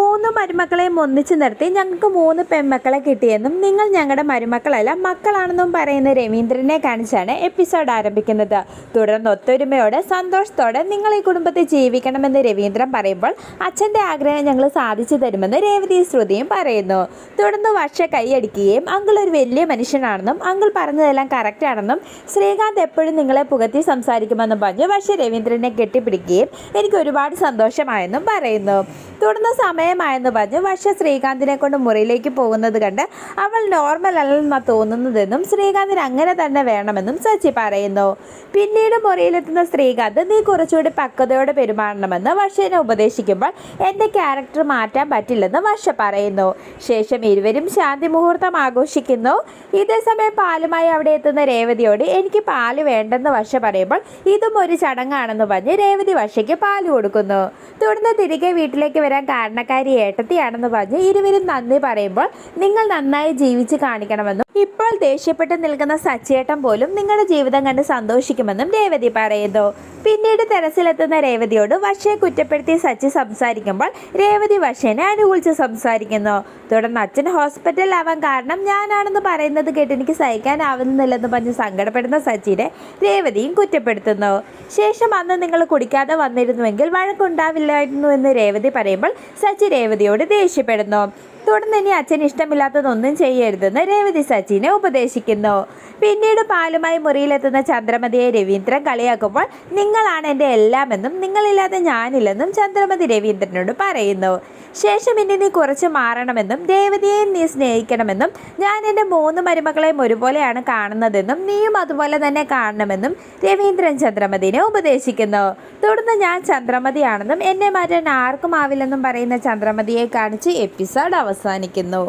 করবো മൂന്ന് മരുമക്കളെയും ഒന്നിച്ചു നിർത്തി ഞങ്ങൾക്ക് മൂന്ന് പെൺമക്കളെ കിട്ടിയെന്നും നിങ്ങൾ ഞങ്ങളുടെ മരുമക്കളല്ല മക്കളാണെന്നും പറയുന്ന രവീന്ദ്രനെ കാണിച്ചാണ് എപ്പിസോഡ് ആരംഭിക്കുന്നത്. തുടർന്ന് ഒത്തൊരുമയോടെ സന്തോഷത്തോടെ നിങ്ങൾ ഈ കുടുംബത്തിൽ ജീവിക്കണമെന്ന് രവീന്ദ്രൻ പറയുമ്പോൾ അച്ഛന്റെ ആഗ്രഹം ഞങ്ങൾ സാധിച്ചു തരുമെന്ന് രേവതി ശ്രുതിയും പറയുന്നു. തുടർന്ന് വർഷ കൈയടിക്കുകയും അങ്കിൾ ഒരു വലിയ മനുഷ്യനാണെന്നും അങ്കിൾ പറഞ്ഞതെല്ലാം കറക്റ്റാണെന്നും ശ്രീകാന്ത് എപ്പോഴും നിങ്ങളെ പുകത്തി സംസാരിക്കുമെന്നും പറഞ്ഞു പക്ഷേ രവീന്ദ്രനെ കെട്ടിപ്പിടിക്കുകയും എനിക്ക് ഒരുപാട് സന്തോഷമായെന്നും പറയുന്നു. തുടർന്ന് സമയമായെന്ന് പറഞ്ഞ് വർഷ ശ്രീകാന്തിനെ കൊണ്ട് മുറിയിലേക്ക് പോകുന്നത് കണ്ട് അവൾ നോർമൽ അല്ലെന്നാണ് തോന്നുന്നതെന്നും ശ്രീകാന്തിന് അങ്ങനെ തന്നെ വേണമെന്നും സച്ചി പറയുന്നു. പിന്നീട് മുറിയിലെത്തുന്ന ശ്രീകാന്ത് നീ കുറച്ചുകൂടി പക്വതയോടെ പെരുമാറണമെന്ന് വർഷനെ ഉപദേശിക്കുമ്പോൾ എന്റെ ക്യാരക്ടർ മാറ്റാൻ പറ്റില്ലെന്ന് വർഷ പറയുന്നു. ശേഷം ഇരുവരും ശാന്തി മുഹൂർത്തം ആഘോഷിക്കുന്നു. ഇതേസമയം പാലുമായി അവിടെ എത്തുന്ന രേവതിയോട് എനിക്ക് പാൽ വേണ്ടെന്ന് വർഷ പറയുമ്പോൾ ഇതും ഒരു ചടങ്ങാണെന്ന് പറഞ്ഞ് രേവതി വർഷയ്ക്ക് പാൽ കൊടുക്കുന്നു. തുടർന്ന് തിരികെ വീട്ടിലേക്ക് വരാൻ കാരണക്കാരി ഏട്ടത്തിയാണെന്ന് പറഞ്ഞ് ഇരുവരും നന്ദി പറയുമ്പോൾ നിങ്ങൾ നന്നായി ജീവിച്ച് കാണിക്കണമെന്നും ഇപ്പോൾ ദേഷ്യപ്പെട്ട് നിൽക്കുന്ന സച്ചേട്ടൻ പോലും നിങ്ങളുടെ ജീവിതം കണ്ട് സന്തോഷിക്കുമെന്നും രേവതി പറയുന്നു. പിന്നീട് തെരച്ചിലെത്തുന്ന രേവതിയോട് വർഷയെ കുറ്റപ്പെടുത്തി സച്ചി സംസാരിക്കുമ്പോൾ രേവതി വശനെ അനുകൂലിച്ച് സംസാരിക്കുന്നു. തുടർന്ന് അച്ഛൻ ഹോസ്പിറ്റലിൽ ആവാൻ കാരണം ഞാനാണെന്ന് പറയുന്നത് കേട്ട് എനിക്ക് സഹിക്കാനാവുന്നില്ലെന്ന് പറഞ്ഞ് സങ്കടപ്പെടുന്ന സച്ചിനെ രേവതിയും കുറ്റപ്പെടുത്തുന്നു. ശേഷം അന്ന് നിങ്ങൾ കുടിക്കാതെ വന്നിരുന്നുവെങ്കിൽ വഴക്കുണ്ടാവില്ലായിരുന്നു എന്ന് രേവതി പറയുമ്പോൾ സച്ചി രേവതിയോട് ദേഷ്യപ്പെടുന്നു. തുടർന്ന് ഇനി അച്ഛൻ ഇഷ്ടമില്ലാത്തതൊന്നും ചെയ്യരുതെന്ന് രേവതി സച്ചിനെ ഉപദേശിക്കുന്നു. പിന്നീട് പാലുമായി മുറിയിലെത്തുന്ന ചന്ദ്രമതിയെ രവീന്ദ്രൻ കളിയാക്കുമ്പോൾ നിങ്ങളാണ് എന്റെ എല്ലാമെന്നും നിങ്ങളില്ലാതെ ഞാനില്ലെന്നും ചന്ദ്രമതി രവീന്ദ്രനോട് പറയുന്നു. ശേഷം ഇനി നീ കുറച്ച് മാറണമെന്നും രേവതിയെ നീ സ്നേഹിക്കണമെന്നും ഞാൻ എന്റെ മൂന്ന് മരുമകളെയും ഒരുപോലെയാണ് കാണുന്നതെന്നും നീയും അതുപോലെ തന്നെ കാണണമെന്നും രവീന്ദ്രൻ ചന്ദ്രമതിനെ ഉപദേശിക്കുന്നു. തുടർന്ന് ഞാൻ ചന്ദ്രമതിയാണെന്നും എന്നെ മാറ്റാൻ ആർക്കും ആവില്ലെന്നും പറയുന്ന ചന്ദ്രമതിയെ കാണിച്ച് എപ്പിസോഡ് അവസാനിക്കുന്നു.